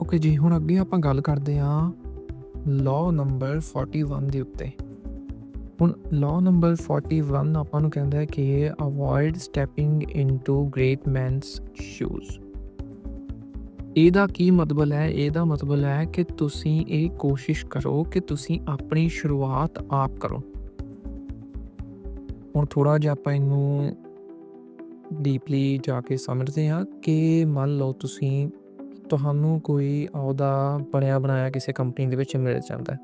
Okay ਜੀ, ਹੁਣ ਅੱਗੇ ਆਪਾਂ ਗੱਲ ਕਰਦੇ ਹਾਂ ਲਾਅ ਨੰਬਰ 41 ਦੇ ਉੱਤੇ। ਹੁਣ ਲਾਅ ਨੰਬਰ 41 ਆਪਾਂ ਨੂੰ ਕਹਿੰਦਾ ਹੈ ਕਿ avoid stepping into great man's shoes ਇਹਦਾ ਕੀ ਮਤਲਬ ਹੈ? ਇਹਦਾ ਮਤਲਬ ਹੈ ਕਿ ਤੁਸੀਂ ਇਹ ਕੋਸ਼ਿਸ਼ ਕਰੋ ਕਿ ਤੁਸੀਂ ਆਪਣੀ ਸ਼ੁਰੂਆਤ ਆਪ ਕਰੋ। ਹੁਣ ਥੋੜਾ ਜਿਹਾ ਆਪਾਂ ਇਹਨੂੰ ਡੀਪਲੀ ਜਾ ਕੇ ਸਮਝਦੇ ਹਾਂ ਕਿ ਮੰਨ ਲਓ ਤੁਸੀਂ ਤੁਹਾਨੂੰ ਕੋਈ ਅਹੁਦਾ ਬਣਿਆ ਬਣਾਇਆ ਕਿਸੇ ਕੰਪਨੀ ਦੇ ਵਿੱਚ ਮਿਲ ਜਾਂਦਾ ਹੈ।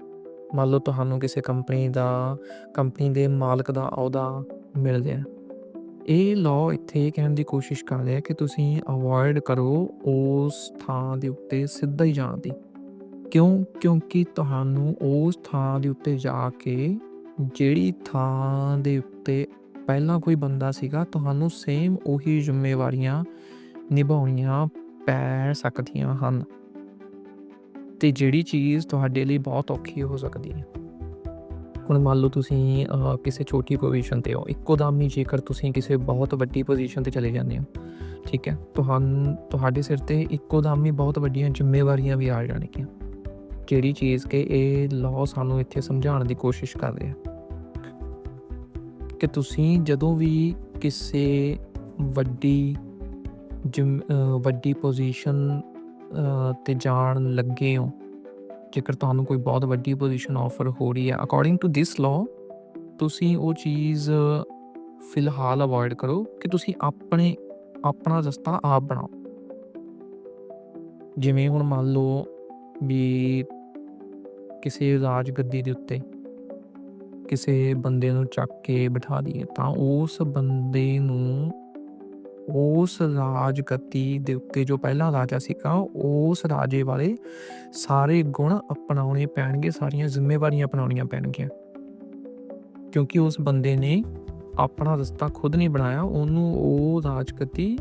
ਮੰਨ ਲਓ ਤੁਹਾਨੂੰ ਕਿਸੇ ਕੰਪਨੀ ਦਾ ਕੰਪਨੀ ਦੇ ਮਾਲਕ ਦਾ ਅਹੁਦਾ ਮਿਲ ਗਿਆ ਇਹ ਲਾਅ ਇੱਥੇ ਇਹ ਕਹਿਣ ਦੀ ਕੋਸ਼ਿਸ਼ ਕਰ ਰਿਹਾ ਕਿ ਤੁਸੀਂ ਅਵੋਇਡ ਕਰੋ ਉਸ ਥਾਂ ਦੇ ਉੱਤੇ ਸਿੱਧਾ ਹੀ ਜਾਣ ਦੀ। ਕਿਉਂ? ਕਿਉਂਕਿ ਤੁਹਾਨੂੰ ਉਸ ਥਾਂ ਦੇ ਉੱਤੇ ਜਾ ਕੇ ਜਿਹੜੀ ਥਾਂ ਦੇ ਉੱਤੇ ਪਹਿਲਾਂ ਕੋਈ ਬੰਦਾ ਸੀਗਾ, ਤੁਹਾਨੂੰ ਸੇਮ ਉਹੀ ਜ਼ਿੰਮੇਵਾਰੀਆਂ ਨਿਭਾਉਣੀਆਂ ਪੈ ਸਕਦੀਆਂ ਹਨ ਤੇ ਜਿਹੜੀ ਚੀਜ਼ ਤੁਹਾਡੇ ਲਈ ਬਹੁਤ ਔਖੀ ਹੋ ਸਕਦੀ ਹੈ। ਹੁਣ ਮੰਨ ਲਓ ਤੁਸੀਂ ਕਿਸੇ ਛੋਟੀ ਪੋਜੀਸ਼ਨ ਤੇ ਹੋ। ਇੱਕੋ ਦਮ ਹੀ ਜੇਕਰ ਤੁਸੀਂ ਕਿਸੇ ਬਹੁਤ ਵੱਡੀ ਪੋਜੀਸ਼ਨ ਤੇ ਚਲੇ ਜਾਂਦੇ ਹੋ, ਠੀਕ ਹੈ? ਤੁਹਾਨੂੰ ਤੁਹਾਡੇ ਸਿਰ ਤੇ ਇੱਕੋ ਦਮ ਹੀ ਬਹੁਤ ਵੱਡੀਆਂ ਜ਼ਿੰਮੇਵਾਰੀਆਂ ਵੀ ਆ ਜਾਣਗੀਆਂ। ਜਿਹੜੀ ਚੀਜ਼ ਕਿ ਇਹ ਲਾਅ ਸਾਨੂੰ ਇੱਥੇ ਸਮਝਾਉਣ ਦੀ ਕੋਸ਼ਿਸ਼ ਕਰ ਰਿਹਾ ਕਿ ਤੁਸੀਂ ਜਦੋਂ ਵੀ ਕਿਸੇ ਵੱਡੀ ਜਿਮ ਅਹ, ਵੱਡੀ ਪੋਜੀਸ਼ਨ ਤੇ ਜਾਣ ਲੱਗੇ ਹੋ ਜੇਕਰ ਤੁਹਾਨੂੰ ਕੋਈ ਬਹੁਤ ਵੱਡੀ ਪੋਜੀਸ਼ਨ ਆਫਰ ਹੋ ਰਹੀ ਹੈ। ਅਕੋਰਡਿੰਗ ਟੂ ਥਿਸ ਲਾਅ ਤੁਸੀਂ ਉਹ ਚੀਜ਼ ਫਿਲਹਾਲ ਅਵੋਇਡ ਕਰੋ ਕਿ ਤੁਸੀਂ ਆਪਣੇ ਆਪਣਾ ਰਸਤਾ ਆਪ ਬਣਾਓ। ਜਿਵੇਂ ਹੁਣ ਮੰਨ ਲਓ ਵੀ ਕਿਸੇ ਰਾਜ ਗੱਦੀ ਦੇ ਉੱਤੇ ਕਿਸੇ ਬੰਦੇ ਨੂੰ ਚੱਕ ਕੇ ਬਿਠਾ ਦਈਏ ਤਾਂ ਉਸ ਬੰਦੇ ਨੂੰ ਉਸ ਰਾਜ ਗਤੀ ਦੇ ਉੱਤੇ ਜੋ ਪਹਿਲਾ ਰਾਜਾ ਸੀਗਾ, ਉਸ ਰਾਜੇ ਵਾਲੇ ਸਾਰੇ ਗੁਣ ਅਪਣਾਉਣੇ ਪੈਣਗੇ, ਸਾਰੀਆਂ ਜ਼ਿੰਮੇਵਾਰੀਆਂ ਅਪਣਾਉਣੀਆਂ ਪੈਣਗੀਆਂ। ਕਿਉਂਕਿ ਉਸ ਬੰਦੇ ਨੇ ਆਪਣਾ ਰਸਤਾ ਖੁਦ ਨਹੀਂ ਬਣਾਇਆ, ਉਹਨੂੰ ਉਹ ਰਾਜਗਤੀ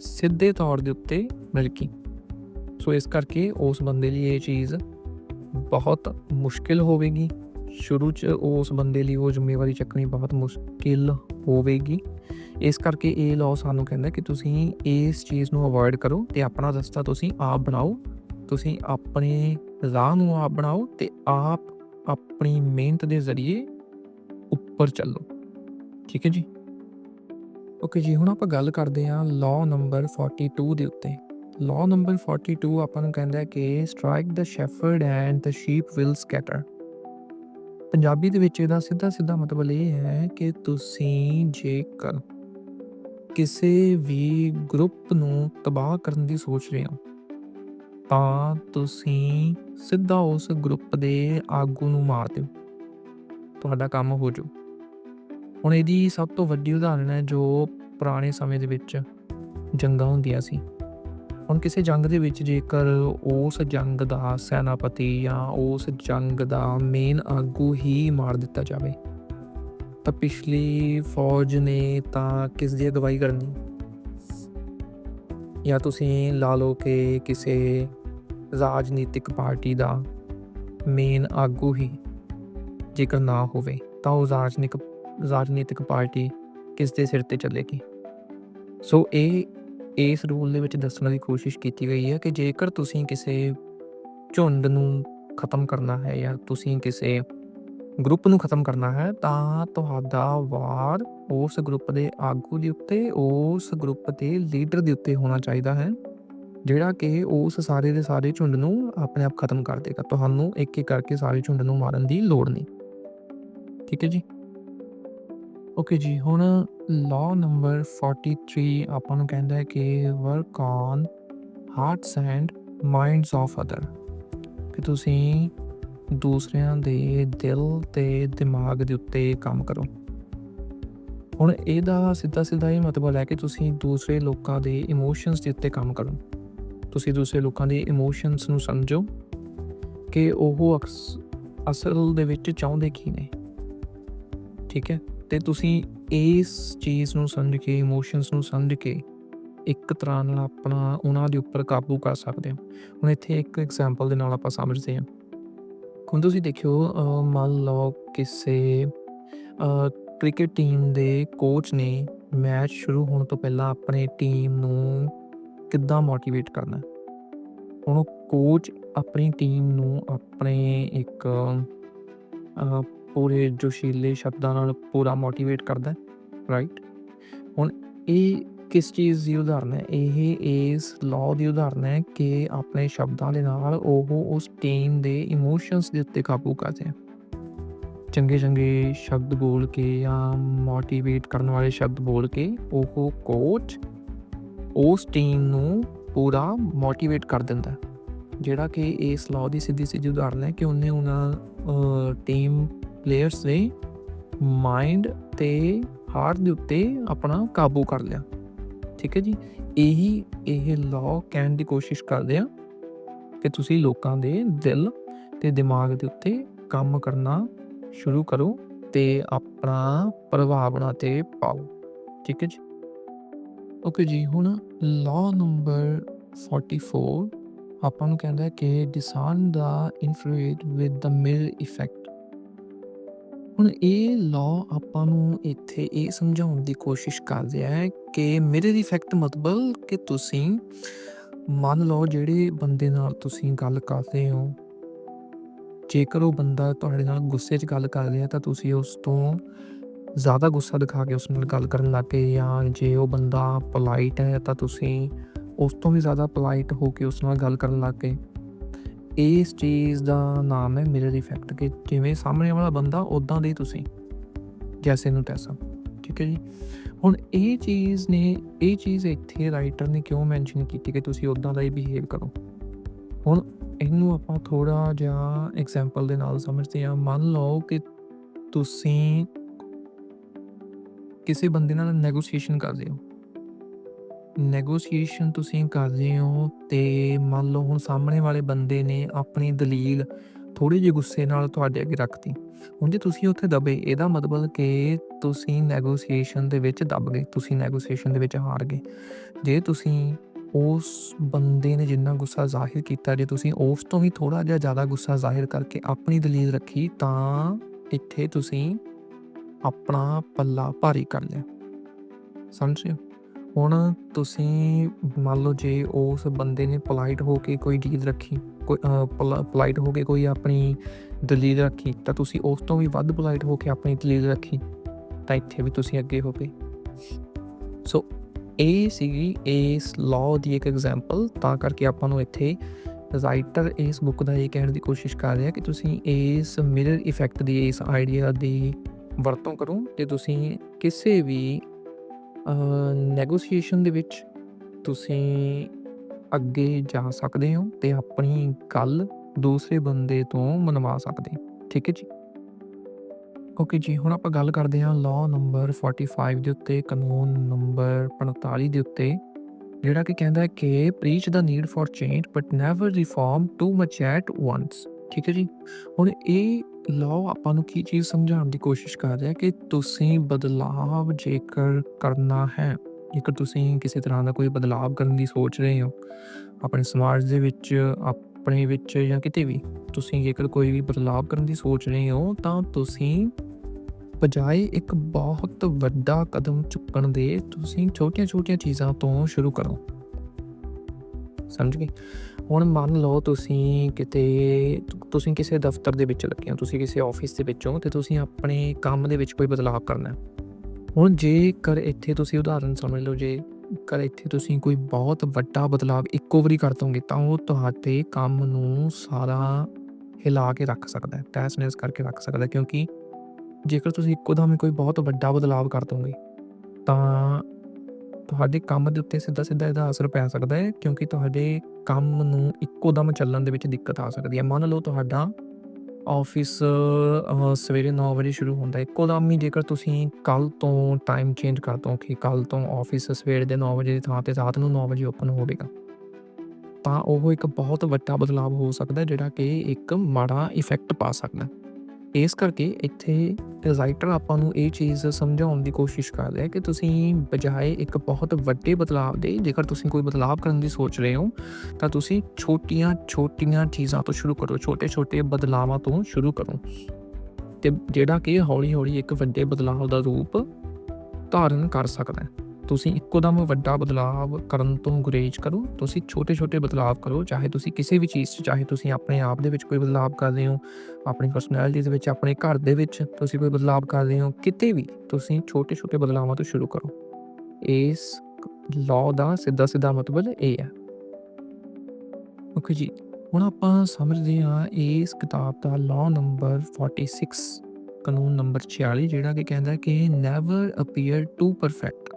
ਸਿੱਧੇ ਤੌਰ ਦੇ ਉੱਤੇ ਮਿਲ ਗਈ। ਸੋ ਇਸ ਕਰਕੇ ਉਸ ਬੰਦੇ ਲਈ ਇਹ ਚੀਜ਼ ਬਹੁਤ ਮੁਸ਼ਕਿਲ ਹੋਵੇਗੀ। ਸ਼ੁਰੂ 'ਚ ਉਸ ਬੰਦੇ ਲਈ ਉਹ ਜ਼ਿੰਮੇਵਾਰੀ ਚੱਕਣੀ ਬਹੁਤ ਮੁਸ਼ਕਿਲ ਹੋਵੇਗੀ। ਇਸ ਕਰਕੇ ਇਹ ਲਾਅ ਸਾਨੂੰ ਕਹਿੰਦਾ ਕਿ ਤੁਸੀਂ ਇਸ ਚੀਜ਼ ਨੂੰ ਅਵੋਇਡ ਕਰੋ ਤੇ ਆਪਣਾ ਰਸਤਾ ਤੁਸੀਂ ਆਪ ਬਣਾਓ। ਤੁਸੀਂ ਆਪਣੇ ਰਾਹ ਨੂੰ ਆਪ ਬਣਾਓ ਤੇ ਆਪ ਆਪਣੀ ਮਿਹਨਤ ਦੇ ਜ਼ਰੀਏ ਉੱਪਰ ਚੱਲੋ। ਠੀਕ ਹੈ ਜੀ? ਓਕੇ ਜੀ, ਹੁਣ ਆਪਾਂ ਗੱਲ ਕਰਦੇ ਹਾਂ ਲਾਅ ਨੰਬਰ 42 ਦੇ ਉੱਤੇ। ਲਾਅ ਨੰਬਰ 42 ਆਪਾਂ ਨੂੰ ਕਹਿੰਦਾ ਹੈ ਕਿ strike the shepherd and the sheep will scatter Punjabi ਦੇ ਵਿੱਚ ਇਹਦਾ ਸਿੱਧਾ ਸਿੱਧਾ ਮਤਲਬ ਇਹ ਹੈ ਕਿ ਤੁਸੀਂ ਜੇਕਰ ਕਿਸੇ ਵੀ ਗਰੁੱਪ ਨੂੰ ਤਬਾਹ ਕਰਨ ਦੀ ਸੋਚ ਰਹੇ ਹੋ, ਤਾਂ ਤੁਸੀਂ ਸਿੱਧਾ ਉਸ ਗਰੁੱਪ ਦੇ ਆਗੂ ਨੂੰ ਮਾਰ ਦਿਓ। ਤੁਹਾਡਾ ਕੰਮ ਹੋ ਜਾਊ। ਹੁਣ ਇਹਦੀ ਸਭ ਤੋਂ ਵੱਡੀ ਉਦਾਹਰਣ ਹੈ ਜੋ ਪੁਰਾਣੇ ਸਮੇਂ ਦੇ ਵਿੱਚ ਜੰਗਾਂ ਹੁੰਦੀਆਂ ਸੀ। ਹੁਣ ਕਿਸੇ ਜੰਗ ਦੇ ਵਿੱਚ ਜੇਕਰ ਉਸ ਜੰਗ ਦਾ ਸੈਨਾਪਤੀ ਜਾਂ ਉਸ ਜੰਗ ਦਾ ਮੇਨ ਆਗੂ ਹੀ ਮਾਰ ਦਿੱਤਾ ਜਾਵੇ, ਤਾਂ ਪਿਛਲੀ ਫੌਜ ਨੇ ਤਾਂ ਕਿਸ ਦੀ ਅਗਵਾਈ ਕਰਨੀ? ਜਾਂ ਤੁਸੀਂ ਲਾ ਲਓ ਕਿ ਕਿਸੇ ਰਾਜਨੀਤਿਕ ਪਾਰਟੀ ਦਾ ਮੇਨ ਆਗੂ ਹੀ ਜੇਕਰ ਨਾ ਹੋਵੇ, ਤਾਂ ਉਹ ਰਾਜਨੀਤਿਕ ਰਾਜਨੀਤਿਕ ਪਾਰਟੀ ਕਿਸ ਦੇ ਸਿਰ ਤੇ ਚੱਲੇਗੀ? ਸੋ ਇਹ ਇਸ ਰੂਲ ਦੇ ਵਿੱਚ ਦੱਸਣ ਦੀ ਕੋਸ਼ਿਸ਼ ਕੀਤੀ ਗਈ ਹੈ ਕਿ ਜੇਕਰ ਤੁਸੀਂ ਕਿਸੇ ਝੁੰਡ ਨੂੰ ਖਤਮ ਕਰਨਾ ਹੈ ਜਾਂ ਤੁਸੀਂ ਕਿਸੇ ਗਰੁੱਪ ਨੂੰ ਖਤਮ ਕਰਨਾ ਹੈ, ਤਾਂ ਤੁਹਾਡਾ ਵਾਰ ਉਸ ਗਰੁੱਪ ਦੇ ਆਗੂ ਦੇ ਉੱਤੇ, ਉਸ ਗਰੁੱਪ ਦੇ ਲੀਡਰ ਦੇ ਉੱਤੇ ਹੋਣਾ ਚਾਹੀਦਾ ਹੈ, ਜਿਹੜਾ ਕਿ ਉਸ ਸਾਰੇ ਦੇ ਸਾਰੇ ਝੁੰਡ ਨੂੰ ਆਪਣੇ ਆਪ ਖਤਮ ਕਰ ਦੇਗਾ। ਤੁਹਾਨੂੰ ਇੱਕ ਇੱਕ ਕਰਕੇ ਸਾਰੇ ਝੁੰਡ ਨੂੰ ਮਾਰਨ ਦੀ ਲੋੜ ਨਹੀਂ। ਠੀਕ ਹੈ ਜੀ? ਓਕੇ ਜੀ, ਹੁਣ ਲਾਅ ਨੰਬਰ 43 ਆਪਾਂ ਨੂੰ ਕਹਿੰਦਾ ਹੈ ਕਿ work on hearts and minds of other ਕਿ ਤੁਸੀਂ ਦੂਸਰਿਆਂ ਦੇ ਦਿਲ ਤੇ ਦਿਮਾਗ ਦੇ ਉੱਤੇ ਕੰਮ ਕਰੋ। ਹੁਣ ਇਹਦਾ ਸਿੱਧਾ ਸਿੱਧਾ ਇਹ ਮਤਲਬ ਹੈ ਕਿ ਤੁਸੀਂ ਦੂਸਰੇ ਲੋਕਾਂ ਦੇ ਇਮੋਸ਼ਨਸ ਦੇ ਉੱਤੇ ਕੰਮ ਕਰੋ। ਤੁਸੀਂ ਦੂਸਰੇ ਲੋਕਾਂ ਦੇ ਇਮੋਸ਼ਨਸ ਨੂੰ ਸਮਝੋ ਕਿ ਉਹ ਅਕਸ- ਅਸਲ ਦੇ ਵਿੱਚ ਚਾਹੁੰਦੇ ਕੀ ਨੇ। ਠੀਕ ਹੈ? ਤੇ ਤੁਸੀਂ ਇਸ ਚੀਜ਼ ਨੂੰ ਸਮਝ ਕੇ ਇਮੋਸ਼ਨਸ ਨੂੰ ਸਮਝ ਕੇ ਇੱਕ ਤਰ੍ਹਾਂ ਨਾਲ ਆਪਣਾ ਉਹਨਾਂ ਦੇ ਉੱਪਰ ਕਾਬੂ ਕਰ ਸਕਦੇ ਹੋ ਹੁਣ ਇੱਥੇ ਇੱਕ ਐਗਜ਼ਾਮਪਲ ਦੇ ਨਾਲ ਆਪਾਂ ਸਮਝਦੇ ਹਾਂ ਹੁਣ ਤੁਸੀਂ ਦੇਖਿਓ ਮੰਨ ਲਓ ਕਿਸੇ ਕ੍ਰਿਕਟ ਟੀਮ ਦੇ ਕੋਚ ਨੇ ਮੈਚ ਸ਼ੁਰੂ ਹੋਣ ਤੋਂ ਪਹਿਲਾਂ ਆਪਣੇ ਟੀਮ ਨੂੰ ਕਿੱਦਾਂ ਮੋਟੀਵੇਟ ਕਰਨਾ ਹੈ। ਹੁਣ ਕੋਚ ਆਪਣੀ ਟੀਮ ਨੂੰ ਆਪਣੇ ਇੱਕ ਪੂਰੇ ਜੋਸ਼ੀਲੇ ਸ਼ਬਦਾਂ ਨਾਲ ਪੂਰਾ ਮੋਟੀਵੇਟ ਕਰਦਾ ਹੈ ਰਾਈਟ ਹੁਣ ਇਹ ਕਿਸ ਚੀਜ਼ ਦੀ ਉਦਾਹਰਨ ਹੈ? ਇਹ ਇਸ ਲਾਅ ਦੀ ਉਦਾਹਰਨ ਹੈ ਕਿ ਆਪਣੇ ਸ਼ਬਦਾਂ ਦੇ ਨਾਲ ਉਹ ਉਸ ਟੀਮ ਦੇ ਇਮੋਸ਼ਨਸ ਦੇ ਉੱਤੇ ਕਾਬੂ ਕਰਦੇ ਆ ਚੰਗੇ ਚੰਗੇ ਸ਼ਬਦ ਬੋਲ ਕੇ ਜਾਂ ਮੋਟੀਵੇਟ ਕਰਨ ਵਾਲੇ ਸ਼ਬਦ ਬੋਲ ਕੇ ਉਹ ਕੋਚ ਉਸ ਟੀਮ ਨੂੰ ਪੂਰਾ ਮੋਟੀਵੇਟ ਕਰ ਦਿੰਦਾ ਜਿਹੜਾ ਕਿ ਇਸ ਲਾਅ ਦੀ ਸਿੱਧੀ ਸਿੱਧੀ ਉਦਾਹਰਨ ਹੈ ਕਿ ਉਹਨੇ ਉਹਨਾਂ ਟੀਮ ਪਲੇਅਰਸ ਨੇ ਮਾਈਂਡ ਤੇ ਹਾਰਟ ਦੇ ਉੱਤੇ ਆਪਣਾ ਕਾਬੂ ਕਰ ਲਿਆ। ਠੀਕ ਹੈ ਜੀ? ਇਹੀ ਇਹ ਲਾਅ ਕਹਿਣ ਦੀ ਕੋਸ਼ਿਸ਼ ਕਰਦੇ ਆ ਕਿ ਤੁਸੀਂ ਲੋਕਾਂ ਦੇ ਦਿਲ ਤੇ ਦਿਮਾਗ ਦੇ ਉੱਤੇ ਕੰਮ ਕਰਨਾ ਸ਼ੁਰੂ ਕਰੋ ਤੇ ਆਪਣਾ ਪ੍ਰਭਾਵਨਾ ਤੇ ਪਾਓ। ਠੀਕ ਹੈ ਜੀ? ਓਕੇ ਜੀ, ਹੁਣ ਲਾਅ ਨੰਬਰ 44 ਆਪਾਂ ਨੂੰ ਕਹਿੰਦਾ ਕਿ ਡਿਸਾਨ ਦਾ ਇਨਫਲੂਏਟ ਵਿਦ ਦਾ ਮਿਲ ਇਫੈਕਟ ਹੁਣ ਇਹ ਲਾਅ ਆਪਾਂ ਨੂੰ ਇੱਥੇ ਇਹ ਸਮਝਾਉਣ ਦੀ ਕੋਸ਼ਿਸ਼ ਕਰ ਰਿਹਾ ਹੈ ਕਿ ਦੀ ਫੈਕਟ ਮਤਲਬ ਕਿ ਤੁਸੀਂ ਮੰਨ ਲਓ ਜਿਹੜੇ ਬੰਦੇ ਨਾਲ ਤੁਸੀਂ ਗੱਲ ਕਰਦੇ ਹੋ। ਜੇਕਰ ਉਹ ਬੰਦਾ ਤੁਹਾਡੇ ਨਾਲ ਗੁੱਸੇ 'ਚ ਗੱਲ ਕਰ ਰਿਹਾ ਤਾਂ ਤੁਸੀਂ ਉਸ ਤੋਂ ਜ਼ਿਆਦਾ ਗੁੱਸਾ ਦਿਖਾ ਕੇ ਉਸ ਨਾਲ ਗੱਲ ਕਰਨ ਲੱਗ ਪਏ ਜਾਂ ਜੇ ਉਹ ਬੰਦਾ ਪੋਲਾਈਟ ਹੈ ਤਾਂ ਤੁਸੀਂ ਉਸ ਤੋਂ ਵੀ ਜ਼ਿਆਦਾ ਪੋਲਾਈਟ ਹੋ ਕੇ ਉਸ ਨਾਲ ਗੱਲ ਕਰਨ ਲੱਗ ਗਏ। ਇਸ ਚੀਜ਼ ਦਾ ਨਾਮ ਹੈ ਮਿਰਰ ਇਫੈਕਟ ਕਿ ਜਿਵੇਂ ਸਾਹਮਣੇ ਵਾਲਾ ਬੰਦਾ ਉਦਾਂ ਦੇ ਹੀ ਤੁਸੀਂ। ਜੈਸੇ ਨੂੰ ਤੈਸਾ। ਠੀਕ ਹੈ ਜੀ? ਹੁਣ ਇਹ ਚੀਜ਼ ਨੇ, ਇਹ ਚੀਜ਼ ਇੱਥੇ ਰਾਈਟਰ ਨੇ ਕਿਉਂ ਮੈਂਸ਼ਨ ਕੀਤੀ ਕਿ ਤੁਸੀਂ ਉਦਾਂ ਦਾ ਹੀ ਬਿਹੇਵ ਕਰੋ? ਹੁਣ ਇਹਨੂੰ ਆਪਾਂ ਥੋੜਾ ਜਿਹਾ ਐਗਜ਼ਾਮਪਲ ਦੇ ਨਾਲ ਸਮਝਦੇ ਹਾਂ। ਮੰਨ ਲਓ ਕਿ ਤੁਸੀਂ ਕਿਸੇ ਬੰਦੇ ਨਾਲ ਨੈਗੋਸੀਏਸ਼ਨ ਕਰਦੇ ਹੋ। ਨੈਗੋਸੀਏਸ਼ਨ ਤੁਸੀਂ ਕਰ ਰਹੇ ਹੋ ਤੇ ਮੰਨ ਲਓ ਹੁਣ ਸਾਹਮਣੇ ਵਾਲੇ ਬੰਦੇ ਨੇ ਆਪਣੀ ਦਲੀਲ ਥੋੜੀ ਜਿਹੀ ਗੁੱਸੇ ਨਾਲ ਤੁਹਾਡੇ ਅੱਗੇ ਰੱਖਤੀ। ਹੁਣ ਜੇ ਤੁਸੀਂ ਉੱਥੇ ਦਬੇ, ਇਹਦਾ ਮਤਲਬ ਕਿ ਤੁਸੀਂ ਨੈਗੋਸੀਏਸ਼ਨ ਦੇ ਵਿੱਚ ਦਬ ਗਏ, ਤੁਸੀਂ ਨੈਗੋਸੀਏਸ਼ਨ ਦੇ ਵਿੱਚ ਹਾਰ ਗਏ। ਜੇ ਤੁਸੀਂ ਉਸ ਬੰਦੇ ਨੇ ਜਿੰਨਾ ਗੁੱਸਾ ਜ਼ਾਹਿਰ ਕੀਤਾ, ਜੇ ਤੁਸੀਂ ਉਸ ਤੋਂ ਵੀ ਥੋੜਾ ਜਿਹਾ ਜ਼ਿਆਦਾ ਗੁੱਸਾ ਜ਼ਾਹਿਰ ਕਰਕੇ ਆਪਣੀ ਦਲੀਲ ਰੱਖੀ, ਤਾਂ ਇੱਥੇ ਤੁਸੀਂ ਆਪਣਾ ਪੱਲਾ ਭਾਰੀ ਕਰ ਲਿਆ। ਸਮਝ ਰਹੇ ਹੁਣ ਤੁਸੀਂ ਮੰਨ ਲਓ ਜੇ ਉਸ ਬੰਦੇ ਨੇ ਪੋਲਾਈਟ ਹੋ ਕੇ ਕੋਈ ਡੀਲ ਰੱਖੀ, ਕੋਈ ਪੋਲਾਈਟ ਹੋ ਕੇ ਕੋਈ ਆਪਣੀ ਦਲੀਲ ਰੱਖੀ, ਤਾਂ ਤੁਸੀਂ ਉਸ ਤੋਂ ਵੀ ਵੱਧ ਪੋਲਾਈਟ ਹੋ ਕੇ ਆਪਣੀ ਦਲੀਲ ਰੱਖੀ, ਤਾਂ ਇੱਥੇ ਵੀ ਤੁਸੀਂ ਅੱਗੇ ਹੋ ਗਏ ਸੋ ਇਹ ਸੀਗੀ ਇਸ ਲਾਅ ਦੀ ਇੱਕ ਐਗਜ਼ਾਮਪਲ ਤਾਂ ਕਰਕੇ ਆਪਾਂ ਨੂੰ ਇੱਥੇ ਰਾਈਟਰ ਇਸ ਬੁੱਕ ਦਾ ਇਹ ਕਹਿਣ ਦੀ ਕੋਸ਼ਿਸ਼ ਕਰ ਰਿਹਾ ਕਿ ਤੁਸੀਂ ਇਸ ਮਿਰਰ ਇਫੈਕਟ ਦੀ, ਇਸ ਆਈਡੀਆ ਦੀ ਵਰਤੋਂ ਕਰੋ, ਤੇ ਤੁਸੀਂ ਕਿਸੇ ਵੀ ਨੈਗੋਸੀਏਸ਼ਨ ਦੇ ਵਿੱਚ ਤੁਸੀਂ ਅੱਗੇ ਜਾ ਸਕਦੇ ਹੋ ਤੇ ਆਪਣੀ ਗੱਲ ਦੂਸਰੇ ਬੰਦੇ ਤੋਂ ਮਨਵਾ ਸਕਦੇ ਠੀਕ ਹੈ ਜੀ? ਓਕੇ ਜੀ, ਹੁਣ ਆਪਾਂ ਗੱਲ ਕਰਦੇ ਹਾਂ ਲਾਅ ਨੰਬਰ 45 ਦੇ ਉੱਤੇ, ਕਾਨੂੰਨ ਨੰਬਰ 45 ਦੇ ਉੱਤੇ, ਜਿਹੜਾ ਕਿ ਕਹਿੰਦਾ ਹੈ ਕਿ preach the need for change but never reform too much at once ਠੀਕ ਹੈ ਜੀ? ਹੁਣ ਇਹ ਲਾਅ ਆਪਾਂ ਨੂੰ ਕੀ ਚੀਜ਼ ਸਮਝਾਉਣ ਦੀ ਕੋਸ਼ਿਸ਼ ਕਰ ਰਿਹਾ ਕਿ ਤੁਸੀਂ ਬਦਲਾਵ ਜੇਕਰ ਕਰਨਾ ਹੈ, ਜੇਕਰ ਤੁਸੀਂ ਕਿਸੇ ਤਰ੍ਹਾਂ ਦਾ ਕੋਈ ਬਦਲਾਵ ਕਰਨ ਦੀ ਸੋਚ ਰਹੇ ਹੋ, ਆਪਣੇ ਸਮਾਜ ਦੇ ਵਿੱਚ, ਆਪਣੇ ਵਿੱਚ ਜਾਂ ਕਿਤੇ ਵੀ, ਤੁਸੀਂ ਜੇਕਰ ਕੋਈ ਵੀ ਬਦਲਾਵ ਕਰਨ ਦੀ ਸੋਚ ਰਹੇ ਹੋ, ਤਾਂ ਤੁਸੀਂ ਬਜਾਏ ਇੱਕ ਬਹੁਤ ਵੱਡਾ ਕਦਮ ਚੁੱਕਣ ਦੇ ਤੁਸੀਂ ਛੋਟੀਆਂ-ਛੋਟੀਆਂ ਚੀਜ਼ਾਂ ਤੋਂ ਸ਼ੁਰੂ ਕਰੋ। ਸਮਝ ਗਏ? ਹੁਣ ਮੰਨ ਲਓ ਤੁਸੀਂ ਕਿਤੇ, ਤੁਸੀਂ ਕਿਸੇ ਦਫ਼ਤਰ ਦੇ ਵਿੱਚ ਲੱਗੇ ਹੋ, ਤੁਸੀਂ ਕਿਸੇ ਆਫਿਸ ਦੇ ਵਿੱਚ ਹੋ ਤੇ ਤੁਸੀਂ ਆਪਣੇ ਕੰਮ ਦੇ ਵਿੱਚ ਕੋਈ ਬਦਲਾਅ ਕਰਨਾ ਹੈ। ਹੁਣ ਜੇਕਰ ਇੱਥੇ ਤੁਸੀਂ ਉਦਾਹਰਨ ਸਮਝ ਲਓ ਜੇ ਕਰ ਇੱਥੇ ਤੁਸੀਂ ਕੋਈ ਬਹੁਤ ਵੱਡਾ ਬਦਲਾਅ ਇੱਕੋ ਵਾਰੀ ਕਰ ਦੋਗੇ, ਤਾਂ ਉਹ ਤੁਹਾਡੇ ਕੰਮ ਨੂੰ ਸਾਰਾ ਹਿਲਾ ਕੇ ਰੱਖ ਸਕਦਾ ਹੈ ਟੈਸਨੈਸ ਕਰਕੇ ਰੱਖ ਸਕਦਾ ਕਿਉਂਕਿ ਜੇਕਰ ਤੁਸੀਂ ਇੱਕੋ ਦਮ ਕੋਈ ਬਹੁਤ ਵੱਡਾ ਬਦਲਾਅ ਕਰ ਦੋਗੇ, ਤਾਂ ਤੁਹਾਡੇ ਕੰਮ ਦੇ ਉੱਤੇ ਸਿੱਧਾ ਸਿੱਧਾ ਇਹਦਾ ਅਸਰ ਪੈ ਸਕਦਾ ਹੈ, ਕਿਉਂਕਿ ਤੁਹਾਡੇ ਕੰਮ ਨੂੰ ਇੱਕੋ ਦਮ ਚੱਲਣ ਦੇ ਵਿੱਚ ਦਿੱਕਤ ਆ ਸਕਦੀ ਹੈ। ਮੰਨ ਲਓ ਤੁਹਾਡਾ ਆਫਿਸ ਸਵੇਰੇ 9 ਵਜੇ ਸ਼ੁਰੂ ਹੁੰਦਾ ਹੈ। ਇੱਕੋ ਦਮ ਹੀ ਜੇਕਰ ਤੁਸੀਂ ਕੱਲ ਤੋਂ ਟਾਈਮ ਚੇਂਜ ਕਰ ਦੋ ਕਿ ਕੱਲ ਤੋਂ ਆਫਿਸ ਸਵੇਰ ਦੇ 9 ਵਜੇ ਦੀ ਥਾਂ ਤੇ ਰਾਤ ਨੂੰ 9 ਵਜੇ ਓਪਨ ਹੋਵੇਗਾ, ਤਾਂ ਉਹ ਇੱਕ ਬਹੁਤ ਵੱਡਾ ਬਦਲਾਅ ਹੋ ਸਕਦਾ ਹੈ, ਜਿਹੜਾ ਕਿ ਇੱਕ ਮਾੜਾ ਇਫੈਕਟ ਪਾ ਸਕਦਾ ਹੈ। ਇਸ ਕਰਕੇ ਇੱਥੇ ਰਾਈਟਰ ਆਪਾਂ ਨੂੰ ਇਹ ਚੀਜ਼ ਸਮਝਾਉਣ ਦੀ ਕੋਸ਼ਿਸ਼ ਕਰ ਰਿਹਾ ਕਿ ਤੁਸੀਂ ਬਜਾਏ ਇੱਕ ਬਹੁਤ ਵੱਡੇ ਬਦਲਾਅ ਦੇ, ਜੇਕਰ ਤੁਸੀਂ ਕੋਈ ਬਦਲਾਅ ਕਰਨ ਦੀ ਸੋਚ ਰਹੇ ਹੋ, ਤਾਂ ਤੁਸੀਂ ਛੋਟੀਆਂ-ਛੋਟੀਆਂ ਚੀਜ਼ਾਂ ਤੋਂ ਸ਼ੁਰੂ ਕਰੋ, ਛੋਟੇ-ਛੋਟੇ ਬਦਲਾਵਾਂ ਤੋਂ ਸ਼ੁਰੂ ਕਰੋ। ਤੇ ਜਿਹੜਾ ਕਿ ਹੌਲੀ-ਹੌਲੀ ਇੱਕ ਵੱਡੇ ਬਦਲਾਅ ਦਾ ਰੂਪ ਧਾਰਨ ਕਰ ਸਕਦਾ ਹੈ। ਤੁਸੀਂ ਇੱਕੋ ਦਮ ਵੱਡਾ ਬਦਲਾਵ ਕਰਨ ਤੋਂ ਗੁਰੇਜ਼ ਕਰੋ, ਤੁਸੀਂ ਛੋਟੇ-ਛੋਟੇ ਬਦਲਾਵ ਕਰੋ, ਚਾਹੇ ਤੁਸੀਂ ਕਿਸੇ ਵੀ ਚੀਜ਼ 'ਚ, ਚਾਹੇ ਤੁਸੀਂ ਆਪਣੇ ਆਪ ਦੇ ਵਿੱਚ ਕੋਈ ਬਦਲਾਵ ਕਰ ਰਹੇ ਹੋ, ਆਪਣੀ ਪਰਸਨੈਲਿਟੀ ਦੇ ਵਿੱਚ, ਆਪਣੇ ਘਰ ਦੇ ਵਿੱਚ ਤੁਸੀਂ ਕੋਈ ਬਦਲਾਵ ਕਰ ਰਹੇ ਹੋ, ਕਿਤੇ ਵੀ ਤੁਸੀਂ ਛੋਟੇ-ਛੋਟੇ ਬਦਲਾਵਾਂ ਤੋਂ ਸ਼ੁਰੂ ਕਰੋ। ਇਸ ਲਾਅ ਦਾ ਸਿੱਧਾ-ਸਿੱਧਾ ਮਤਲਬ ਇਹ ਹੈ। ਓਕੇ ਜੀ, ਹੁਣ ਆਪਾਂ ਸਮਝਦੇ ਹਾਂ ਇਸ ਕਿਤਾਬ ਦਾ ਲਾਅ ਨੰਬਰ 46 ਕਾਨੂੰਨ ਨੰਬਰ 46 ਜਿਹੜਾ ਕਿ ਕਹਿੰਦਾ ਕਿ never appear too perfect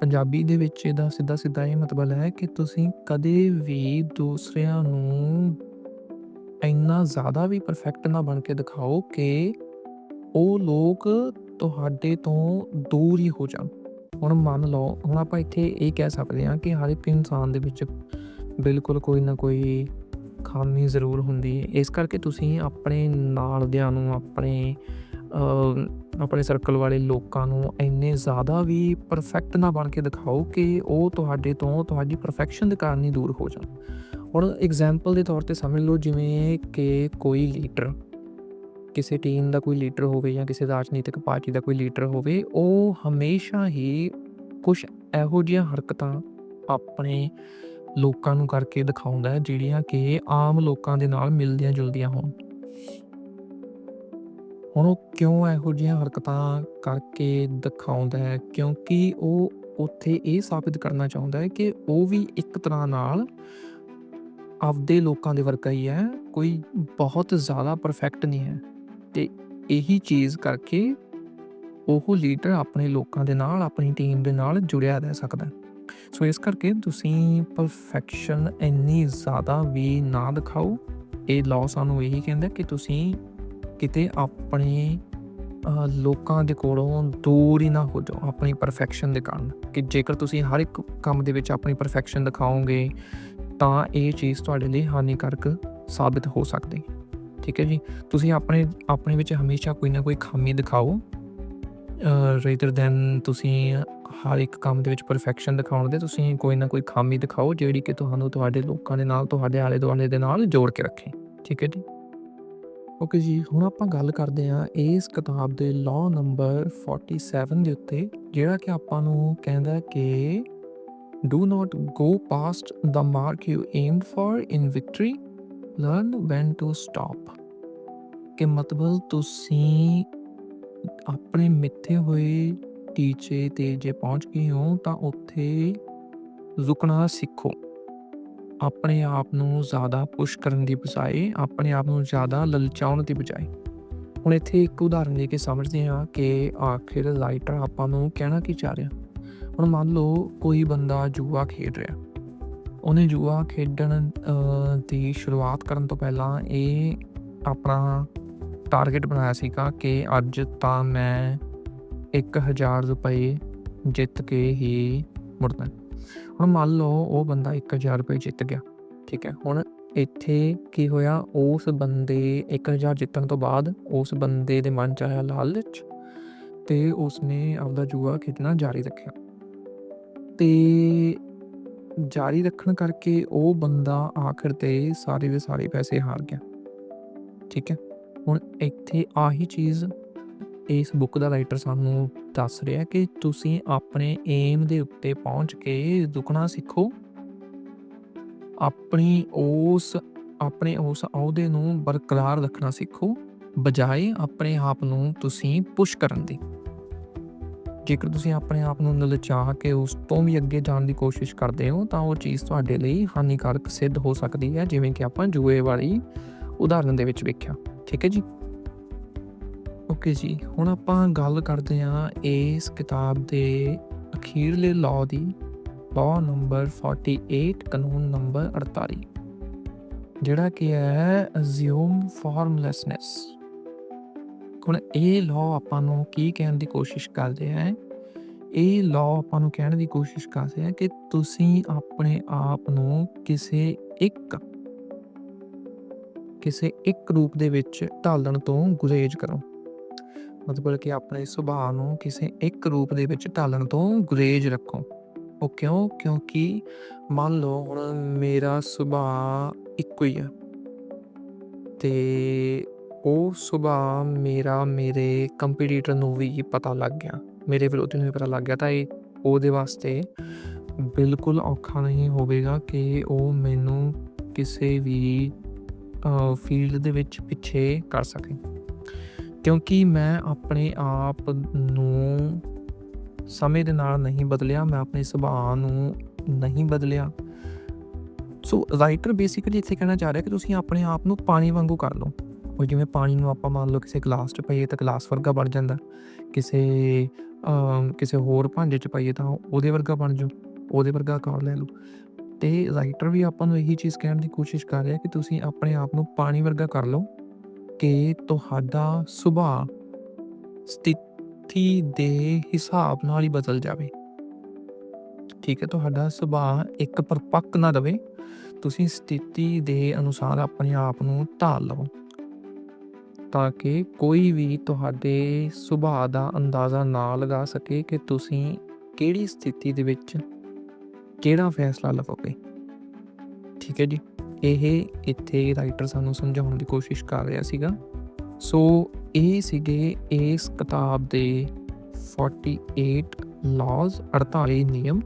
Punjabi ਦੇ ਵਿੱਚ ਇਹਦਾ ਸਿੱਧਾ ਸਿੱਧਾ ਇਹ ਮਤਲਬ ਹੈ ਕਿ ਤੁਸੀਂ ਕਦੇ ਵੀ ਦੂਸਰਿਆਂ ਨੂੰ ਇੰਨਾ ਜ਼ਿਆਦਾ ਵੀ ਪਰਫੈਕਟ ਨਾ ਬਣ ਕੇ ਦਿਖਾਓ ਕਿ ਉਹ ਲੋਕ ਤੁਹਾਡੇ ਤੋਂ ਦੂਰ ਹੀ ਹੋ ਜਾਣ। ਹੁਣ ਮੰਨ ਲਓ, ਹੁਣ ਆਪਾਂ ਇੱਥੇ ਇਹ ਕਹਿ ਸਕਦੇ ਹਾਂ ਕਿ ਹਰ ਇੱਕ ਇਨਸਾਨ ਦੇ ਵਿੱਚ ਬਿਲਕੁਲ ਕੋਈ ਨਾ ਕੋਈ ਖਾਮੀ ਜ਼ਰੂਰ ਹੁੰਦੀ ਹੈ। ਇਸ ਕਰਕੇ ਤੁਸੀਂ ਆਪਣੇ ਨਾਲ ਦਿਆਂ ਨੂੰ, ਆਪਣੇ ਆਪਣੇ ਸਰਕਲ ਵਾਲੇ ਲੋਕਾਂ ਨੂੰ ਇੰਨੇ ਜ਼ਿਆਦਾ ਵੀ ਪਰਫੈਕਟ ਨਾ ਬਣ ਕੇ ਦਿਖਾਓ ਕਿ ਉਹ ਤੁਹਾਡੇ ਤੋਂ ਤੁਹਾਡੀ ਪਰਫੈਕਸ਼ਨ ਦੇ ਕਾਰਨ ਹੀ ਦੂਰ ਹੋ ਜਾਣ। ਹੁਣ ਐਗਜ਼ਾਮਪਲ ਦੇ ਤੌਰ ਤੇ ਸਮਝ ਲਓ ਜਿਵੇਂ ਕਿ ਕੋਈ ਲੀਡਰ ਕਿਸੇ ਟੀਮ ਦਾ ਕੋਈ ਲੀਡਰ ਹੋਵੇ ਜਾਂ ਕਿਸੇ ਰਾਜਨੀਤਿਕ ਪਾਰਟੀ ਦਾ ਕੋਈ ਲੀਡਰ ਹੋਵੇ, ਉਹ ਹਮੇਸ਼ਾ ਹੀ ਕੁਝ ਇਹੋ ਜਿਹੀਆਂ ਹਰਕਤਾਂ ਆਪਣੇ ਲੋਕਾਂ ਨੂੰ ਕਰਕੇ ਦਿਖਾਉਂਦਾ ਹੈ, ਜਿਹੜੀਆਂ ਕਿ ਆਮ ਲੋਕਾਂ ਦੇ ਨਾਲ ਮਿਲਦੀਆਂ ਜੁਲਦੀਆਂ ਹੋਣ। ਹੁਣ ਉਹ ਕਿਉਂ ਇਹੋ ਜਿਹੀਆਂ ਹਰਕਤਾਂ ਕਰਕੇ ਦਿਖਾਉਂਦਾ ਹੈ? ਕਿਉਂਕਿ ਉਹ ਉੱਥੇ ਇਹ ਸਾਬਿਤ ਕਰਨਾ ਚਾਹੁੰਦਾ ਹੈ ਕਿ ਉਹ ਵੀ ਇੱਕ ਤਰ੍ਹਾਂ ਨਾਲ ਆਪਦੇ ਲੋਕਾਂ ਦੇ ਵਰਗਾ ਹੀ ਹੈ। ਕੋਈ ਬਹੁਤ ਜ਼ਿਆਦਾ ਪਰਫੈਕਟ ਨਹੀਂ ਹੈ। ਤੇ ਇਹੀ ਚੀਜ਼ ਕਰਕੇ ਉਹ ਲੀਡਰ ਆਪਣੇ ਲੋਕਾਂ ਦੇ ਨਾਲ, ਆਪਣੀ ਟੀਮ ਦੇ ਨਾਲ ਜੁੜਿਆ ਰਹਿ ਸਕਦਾ ਸੋ ਇਸ ਕਰਕੇ ਤੁਸੀਂ ਪਰਫੈਕਸ਼ਨ ਇੰਨੀ ਜ਼ਿਆਦਾ ਵੀ ਨਾ ਦਿਖਾਓ। ਇਹ ਲਾਅ ਸਾਨੂੰ ਇਹੀ ਕਹਿੰਦਾ ਕਿ ਤੁਸੀਂ ਕਿਤੇ ਆਪਣੇ ਲੋਕਾਂ ਦੇ ਕੋਲੋਂ ਦੂਰ ਹੀ ਨਾ ਹੋ ਜਾਓ, ਆਪਣੀ ਪਰਫੈਕਸ਼ਨ ਦੇ ਕਾਰਨ। ਕਿ ਜੇਕਰ ਤੁਸੀਂ ਹਰ ਇੱਕ ਕੰਮ ਦੇ ਵਿੱਚ ਆਪਣੀ ਪਰਫੈਕਸ਼ਨ ਦਿਖਾਓਗੇ, ਤਾਂ ਇਹ ਚੀਜ਼ ਤੁਹਾਡੇ ਲਈ ਹਾਨੀਕਾਰਕ ਸਾਬਿਤ ਹੋ ਸਕਦੀ ਠੀਕ ਹੈ ਜੀ? ਤੁਸੀਂ ਆਪਣੇ ਆਪਣੇ ਵਿੱਚ ਹਮੇਸ਼ਾ ਕੋਈ ਨਾ ਕੋਈ ਖਾਮੀ ਦਿਖਾਓ। ਰੇਦਰ ਦੈਨ ਤੁਸੀਂ ਹਰ ਇੱਕ ਕੰਮ ਦੇ ਵਿੱਚ ਪਰਫੈਕਸ਼ਨ ਦਿਖਾਉਣ ਦੇ, ਤੁਸੀਂ ਕੋਈ ਨਾ ਕੋਈ ਖਾਮੀ ਦਿਖਾਓ, ਜਿਹੜੀ ਕਿ ਤੁਹਾਨੂੰ ਤੁਹਾਡੇ ਲੋਕਾਂ ਦੇ ਨਾਲ, ਤੁਹਾਡੇ ਆਲੇ ਦੁਆਲੇ ਦੇ ਨਾਲ ਜੋੜ ਕੇ ਰੱਖੇ। ਠੀਕ ਹੈ ਜੀ? ਓਕੇ ਜੀ, ਹੁਣ ਆਪਾਂ ਗੱਲ ਕਰਦੇ ਹਾਂ ਇਸ ਕਿਤਾਬ ਦੇ ਲਾਅ ਨੰਬਰ 47 ਦੇ ਉੱਤੇ, ਜਿਹੜਾ ਕਿ ਆਪਾਂ ਨੂੰ ਕਹਿੰਦਾ ਕਿ do not go past the mark you aimed for in victory learn when to stop ਕਿ ਮਤਲਬ ਤੁਸੀਂ ਆਪਣੇ ਮਿੱਥੇ ਹੋਏ ਟੀਚੇ ਤੇ ਜੇ ਪਹੁੰਚ ਗਏ ਹੋ ਤਾਂ ਉੱਥੇ ਰੁਕਣਾ ਸਿੱਖੋ। ਆਪਣੇ ਆਪ ਨੂੰ ਜ਼ਿਆਦਾ ਪੁਸ਼ ਕਰਨ ਦੀ ਬਜਾਏ, ਆਪਣੇ ਆਪ ਨੂੰ ਜ਼ਿਆਦਾ ਲਲਚਾਉਣ ਦੀ ਬਜਾਏ। ਹੁਣ ਇੱਥੇ ਇੱਕ ਉਦਾਹਰਨ ਦੇ ਕੇ ਸਮਝਦੇ ਹਾਂ ਕਿ ਆਖਿਰ ਰਾਈਟਰ ਆਪਾਂ ਨੂੰ ਕਹਿਣਾ ਕੀ ਚਾਹ ਰਿਹਾ। ਹੁਣ ਮੰਨ ਲਓ ਕੋਈ ਬੰਦਾ ਜੂਆ ਖੇਡ ਰਿਹਾ। ਉਹਨੇ ਜੂਆ ਖੇਡਣ ਦੀ ਸ਼ੁਰੂਆਤ ਕਰਨ ਤੋਂ ਪਹਿਲਾਂ ਇਹ ਆਪਣਾ ਟਾਰਗੇਟ ਬਣਾਇਆ ਸੀਗਾ ਕਿ ਅੱਜ ਤਾਂ ਮੈਂ 1000 ਰੁਪਏ ਜਿੱਤ ਕੇ ਹੀ ਮੁੜਨਾ ਹੁਣ ਮੰਨ ਲਓ ਉਹ ਬੰਦਾ 1000 ਰੁਪਏ ਜਿੱਤ ਗਿਆ, ਠੀਕ ਹੈ, ਹੁਣ ਇੱਥੇ ਕੀ ਹੋਇਆ, ਉਸ ਬੰਦੇ 1000 ਜਿੱਤਣ ਤੋਂ ਬਾਅਦ ਉਸ ਬੰਦੇ ਦੇ ਮਨ ਚ ਆਇਆ ਲਾਲਚ ਤੇ ਉਸਨੇ ਆਪਦਾ ਜੂਆ ਖੇਡਣਾ ਜਾਰੀ ਰੱਖਿਆ। ਤੇ ਜਾਰੀ ਰੱਖਣ ਕਰਕੇ ਉਹ ਬੰਦਾ ਆਖਰ ਤੇ ਸਾਰੇ ਦੇ ਸਾਰੇ ਪੈਸੇ ਹਾਰ ਗਿਆ, ਠੀਕ ਹੈ, ਹੁਣ ਇੱਥੇ ਆਹੀ ਚੀਜ਼ ਇਸ ਬੁੱਕ ਦਾ ਰਾਈਟਰ ਸਾਨੂੰ ਦੱਸ ਰਿਹਾ ਕਿ ਤੁਸੀਂ ਆਪਣੇ ਏਮ ਦੇ ਉੱਤੇ ਪਹੁੰਚ ਕੇ ਰੁਕਣਾ ਸਿੱਖੋ। ਆਪਣੀ ਉਸ, ਆਪਣੇ ਉਸ ਅਹੁਦੇ ਨੂੰ ਬਰਕਰਾਰ ਰੱਖਣਾ ਸਿੱਖੋ, ਬਜਾਏ ਆਪਣੇ ਆਪ ਨੂੰ ਤੁਸੀਂ ਪੁਸ਼ ਕਰਨ ਦੀ। ਜੇਕਰ ਤੁਸੀਂ ਆਪਣੇ ਆਪ ਨੂੰ ਲਲਚਾ ਕੇ ਉਸ ਤੋਂ ਵੀ ਅੱਗੇ ਜਾਣ ਦੀ ਕੋਸ਼ਿਸ਼ ਕਰਦੇ ਹੋ, ਤਾਂ ਉਹ ਚੀਜ਼ ਤੁਹਾਡੇ ਲਈ ਹਾਨੀਕਾਰਕ ਸਿੱਧ ਹੋ ਸਕਦੀ ਹੈ, ਜਿਵੇਂ ਕਿ ਆਪਾਂ ਜੂਏ ਵਾਲੀ ਉਦਾਹਰਨ ਦੇ ਵਿੱਚ ਵੇਖਿਆ। ਠੀਕ ਹੈ ਜੀ? ਓਕੇ ਜੀ, ਹੁਣ ਆਪਾਂ ਗੱਲ ਕਰਦੇ ਹਾਂ ਇਸ ਕਿਤਾਬ ਦੇ ਅਖੀਰਲੇ ਲਾਅ ਦੀ ਲਾਅ ਨੰਬਰ 48 ਕਾਨੂੰਨ ਨੰਬਰ 48 ਜਿਹੜਾ ਕਿ ਹੈ ਅਸਿਊਮ ਫਾਰਮਲੈਸਨੈਸ ਹੁਣ ਇਹ ਲਾਅ ਆਪਾਂ ਨੂੰ ਕੀ ਕਹਿਣ ਦੀ ਕੋਸ਼ਿਸ਼ ਕਰਦੇ ਹੈ? ਇਹ ਲਾਅ ਆਪਾਂ ਨੂੰ ਕਹਿਣ ਦੀ ਕੋਸ਼ਿਸ਼ ਕਰਦੇ ਹੈ ਕਿ ਤੁਸੀਂ ਆਪਣੇ ਆਪ ਨੂੰ ਕਿਸੇ ਇੱਕ ਕਿਸੇ ਇੱਕ ਰੂਪ ਦੇ ਵਿੱਚ ਢਾਲਣ ਤੋਂ ਗੁਰੇਜ਼ ਕਰੋ। ਮਤਲਬ ਕਿ ਆਪਣੇ ਸੁਭਾਅ ਨੂੰ ਕਿਸੇ ਇੱਕ ਰੂਪ ਦੇ ਵਿੱਚ ਢਾਲਣ ਤੋਂ ਗੁਰੇਜ਼ ਰੱਖੋ। ਉਹ ਕਿਉਂ? ਕਿਉਂਕਿ ਮੰਨ ਲਓ ਹੁਣ ਮੇਰਾ ਸੁਭਾਅ ਇੱਕੋ ਹੀ ਆ। ਤੇ ਉਹ ਸੁਭਾਅ ਮੇਰਾ, ਮੇਰੇ ਕੰਪੀਟੀਟਰ ਨੂੰ ਵੀ ਪਤਾ ਲੱਗ ਗਿਆ। ਮੇਰੇ ਵਿਰੋਧੀ ਨੂੰ ਵੀ ਪਤਾ ਲੱਗ ਗਿਆ। ਤਾਂ ਇਹ, ਉਹਦੇ ਵਾਸਤੇ ਬਿਲਕੁਲ ਔਖਾ ਨਹੀਂ ਹੋਵੇਗਾ ਕਿ ਉਹ ਮੈਨੂੰ ਕਿਸੇ ਵੀ ਫੀਲਡ ਦੇ ਵਿੱਚ ਪਿੱਛੇ ਕਰ ਸਕੇ। ਕਿਉਂਕਿ ਮੈਂ ਆਪਣੇ ਆਪ ਨੂੰ ਸਮੇਂ ਦੇ ਨਾਲ ਨਹੀਂ ਬਦਲਿਆ, ਮੈਂ ਆਪਣੇ ਸੁਭਾਅ ਨੂੰ ਨਹੀਂ ਬਦਲਿਆ। ਸੋ ਰਾਈਟਰ ਬੇਸਿਕਲੀ ਇੱਥੇ ਕਹਿਣਾ ਚਾਹ ਰਿਹਾ ਕਿ ਤੁਸੀਂ ਆਪਣੇ ਆਪ ਨੂੰ ਪਾਣੀ ਵਾਂਗੂ ਕਰ ਲਓ। ਉਹ ਜਿਵੇਂ ਪਾਣੀ ਨੂੰ ਆਪਾਂ ਮੰਨ ਲਓ ਕਿਸੇ ਗਲਾਸ 'ਚ ਪਾਈਏ ਤਾਂ ਗਲਾਸ ਵਰਗਾ ਬਣ ਜਾਂਦਾ। ਕਿਸੇ ਕਿਸੇ ਹੋਰ ਭਾਂਡੇ 'ਚ ਪਾਈਏ ਤਾਂ ਉਹਦੇ ਵਰਗਾ ਬਣ ਜਾਓ, ਉਹਦੇ ਵਰਗਾ ਆਕਾਰ ਲੈ ਲਓ। ਤੇ ਰਾਈਟਰ ਵੀ ਆਪਾਂ ਨੂੰ ਇਹੀ ਚੀਜ਼ ਕਹਿਣ ਦੀ ਕੋਸ਼ਿਸ਼ ਕਰ ਰਿਹਾ ਕਿ ਤੁਸੀਂ ਆਪਣੇ ਆਪ ਨੂੰ ਪਾਣੀ ਵਰਗਾ ਕਰ ਲਓ। ਕਿ ਤੁਹਾਡਾ ਸੁਭਾਅ ਸਥਿਤੀ ਦੇ ਹਿਸਾਬ ਨਾਲ ਹੀ ਬਦਲ ਜਾਵੇ। ਠੀਕ ਹੈ, ਤੁਹਾਡਾ ਸੁਭਾਅ ਇੱਕ ਪਰਪੱਕ ਨਾ ਰਵੇ। ਤੁਸੀਂ ਸਥਿਤੀ ਦੇ ਅਨੁਸਾਰ ਆਪਣੇ ਆਪ ਨੂੰ ਢਾਲ ਲਵੋ, ਤਾਂ ਕਿ ਕੋਈ ਵੀ ਤੁਹਾਡੇ ਸੁਭਾਅ ਦਾ ਅੰਦਾਜ਼ਾ ਨਾ ਲਗਾ ਸਕੇ ਕਿ ਤੁਸੀਂ ਕਿਹੜੀ ਸਥਿਤੀ ਦੇ ਵਿੱਚ ਕਿਹੜਾ ਫੈਸਲਾ ਲਵੋਗੇ। ਠੀਕ ਹੈ ਜੀ। ਇਹ ਇੱਥੇ ਰਾਈਟਰ ਸਾਨੂੰ ਸਮਝਾਉਣ ਦੀ ਕੋਸ਼ਿਸ਼ ਕਰ ਰਿਹਾ ਸੀਗਾ। ਸੋ ਇਹ ਸੀਗੇ ਇਸ ਕਿਤਾਬ ਦੇ 48 ਲਾਜ਼ 48 ਨਿਯਮ,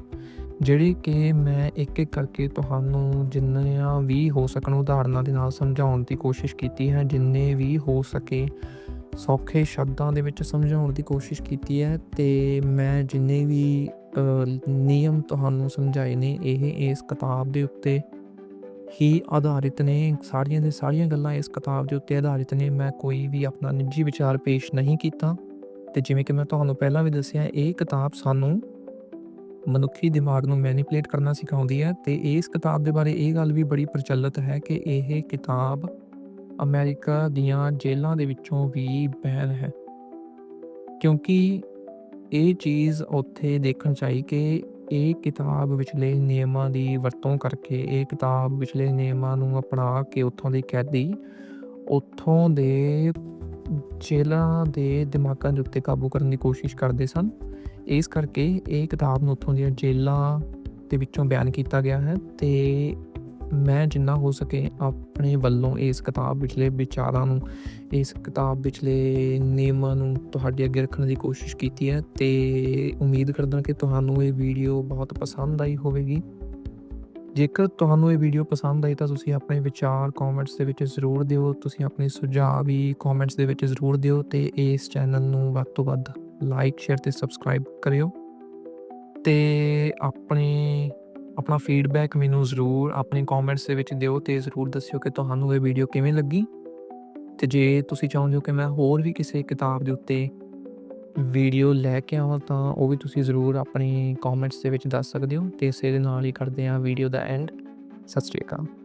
ਜਿਹੜੇ ਕਿ ਮੈਂ ਇੱਕ ਇੱਕ ਕਰਕੇ ਤੁਹਾਨੂੰ ਜਿੰਨੀਆਂ ਵੀ ਹੋ ਸਕਣ ਉਦਾਹਰਨਾਂ ਦੇ ਨਾਲ ਸਮਝਾਉਣ ਦੀ ਕੋਸ਼ਿਸ਼ ਕੀਤੀ ਹੈ, ਜਿੰਨੇ ਵੀ ਹੋ ਸਕੇ ਸੌਖੇ ਸ਼ਬਦਾਂ ਦੇ ਵਿੱਚ ਸਮਝਾਉਣ ਦੀ ਕੋਸ਼ਿਸ਼ ਕੀਤੀ ਹੈ ਤੇ ਮੈਂ ਜਿੰਨੇ ਵੀ ਨਿਯਮ ਤੁਹਾਨੂੰ ਸਮਝਾਏ ਨੇ, ਇਹ ਇਸ ਕਿਤਾਬ ਦੇ ਉੱਤੇ ਹੀ ਆਧਾਰਿਤ ਨੇ। ਸਾਰੀਆਂ ਦੇ ਸਾਰੀਆਂ ਗੱਲਾਂ ਇਸ ਕਿਤਾਬ ਦੇ ਉੱਤੇ ਆਧਾਰਿਤ ਨੇ। ਮੈਂ ਕੋਈ ਵੀ ਆਪਣਾ ਨਿੱਜੀ ਵਿਚਾਰ ਪੇਸ਼ ਨਹੀਂ ਕੀਤਾ। ਤੇ ਜਿਵੇਂ ਕਿ ਮੈਂ ਤੁਹਾਨੂੰ ਪਹਿਲਾਂ ਵੀ ਦੱਸਿਆ, ਇਹ ਕਿਤਾਬ ਸਾਨੂੰ ਮਨੁੱਖੀ ਦਿਮਾਗ ਨੂੰ ਮੈਨੀਪੂਲੇਟ ਕਰਨਾ ਸਿਖਾਉਂਦੀ ਹੈ। ਤੇ ਇਸ ਕਿਤਾਬ ਦੇ ਬਾਰੇ ਇਹ ਗੱਲ ਵੀ ਬੜੀ ਪ੍ਰਚਲਿਤ ਹੈ ਕਿ ਇਹ ਕਿਤਾਬ ਅਮਰੀਕਾ ਦੀਆਂ ਜੇਲ੍ਹਾਂ ਦੇ ਵਿੱਚੋਂ ਵੀ ਬੈਨ ਹੈ। ਕਿਉਂਕਿ ਇਹ ਚੀਜ਼ ਉੱਥੇ ਦੇਖਣ ਚ ਆਈ ਕਿ ਇਹ ਕਿਤਾਬ ਵਿਚਲੇ ਨਿਯਮਾਂ ਦੀ ਵਰਤੋਂ ਕਰਕੇ ਇਹ ਕਿਤਾਬ ਵਿਚਲੇ ਨਿਯਮਾਂ ਨੂੰ ਅਪਣਾ ਕੇ ਉੱਥੋਂ ਦੇ ਕੈਦੀ ਉੱਥੋਂ ਦੇ ਜੇਲ੍ਹਾਂ ਦੇ ਦਿਮਾਗਾਂ ਦੇ ਉੱਤੇ ਕਾਬੂ ਕਰਨ ਦੀ ਕੋਸ਼ਿਸ਼ ਕਰਦੇ ਸਨ। ਇਸ ਕਰਕੇ ਇਹ ਕਿਤਾਬ ਨੂੰ ਉੱਥੋਂ ਦੀਆਂ ਜੇਲ੍ਹਾਂ ਦੇ ਵਿੱਚੋਂ ਬਿਆਨ ਕੀਤਾ ਗਿਆ ਹੈ ਤੇ ਮੈਂ ਜਿੰਨਾ ਹੋ ਸਕੇ ਆਪਣੇ ਵੱਲੋਂ ਇਸ ਕਿਤਾਬ ਵਿਚਲੇ ਵਿਚਾਰਾਂ ਨੂੰ, ਇਸ ਕਿਤਾਬ ਵਿਚਲੇ ਨਿਯਮਾਂ ਨੂੰ ਤੁਹਾਡੇ ਅੱਗੇ ਰੱਖਣ ਦੀ ਕੋਸ਼ਿਸ਼ ਕੀਤੀ ਹੈ ਤੇ ਉਮੀਦ ਕਰਦਾ ਕਿ ਤੁਹਾਨੂੰ ਇਹ ਵੀਡੀਓ ਬਹੁਤ ਪਸੰਦ ਆਈ ਹੋਵੇਗੀ। ਜੇਕਰ ਤੁਹਾਨੂੰ ਇਹ ਵੀਡੀਓ ਪਸੰਦ ਆਈ ਤਾਂ ਤੁਸੀਂ ਆਪਣੇ ਵਿਚਾਰ ਕਮੈਂਟਸ ਦੇ ਵਿੱਚ ਜ਼ਰੂਰ ਦਿਓ, ਤੁਸੀਂ ਆਪਣੇ ਸੁਝਾਅ ਵੀ ਕਮੈਂਟਸ ਦੇ ਵਿੱਚ ਜ਼ਰੂਰ ਦਿਓ ਤੇ ਇਸ ਚੈਨਲ ਨੂੰ ਵੱਧ ਤੋਂ ਵੱਧ ਲਾਈਕ ਸ਼ੇਅਰ ਤੇ ਸਬਸਕ੍ਰਾਈਬ ਕਰਿਓ। ਤੇ ਆਪਣੇ ਆਪਣਾ ਫੀਡਬੈਕ ਮੈਨੂੰ ਜ਼ਰੂਰ ਆਪਣੇ ਕਮੈਂਟਸ ਦੇ ਵਿੱਚ ਦਿਓ ਤੇ ਜ਼ਰੂਰ ਦੱਸਿਓ ਕਿ ਤੁਹਾਨੂੰ ਇਹ ਵੀਡੀਓ ਕਿਵੇਂ ਲੱਗੀ। ਤੇ ਜੇ ਤੁਸੀਂ ਚਾਹੁੰਦੇ ਹੋ ਕਿ ਮੈਂ ਹੋਰ ਵੀ ਕਿਸੇ ਕਿਤਾਬ ਦੇ ਉੱਤੇ ਵੀਡੀਓ ਲੈ ਕੇ ਆਵਾਂ, ਤਾਂ ਉਹ ਵੀ ਤੁਸੀਂ ਜ਼ਰੂਰ ਆਪਣੇ ਕਮੈਂਟਸ ਦੇ ਵਿੱਚ ਦੱਸ ਸਕਦੇ ਹੋ। ਤੇ ਇਸੇ ਦੇ ਨਾਲ ਹੀ ਕਰਦੇ ਹਾਂ ਵੀਡੀਓ ਦਾ ਐਂਡ ਸਤਿ ਸ਼੍ਰੀ ਅਕਾਲ।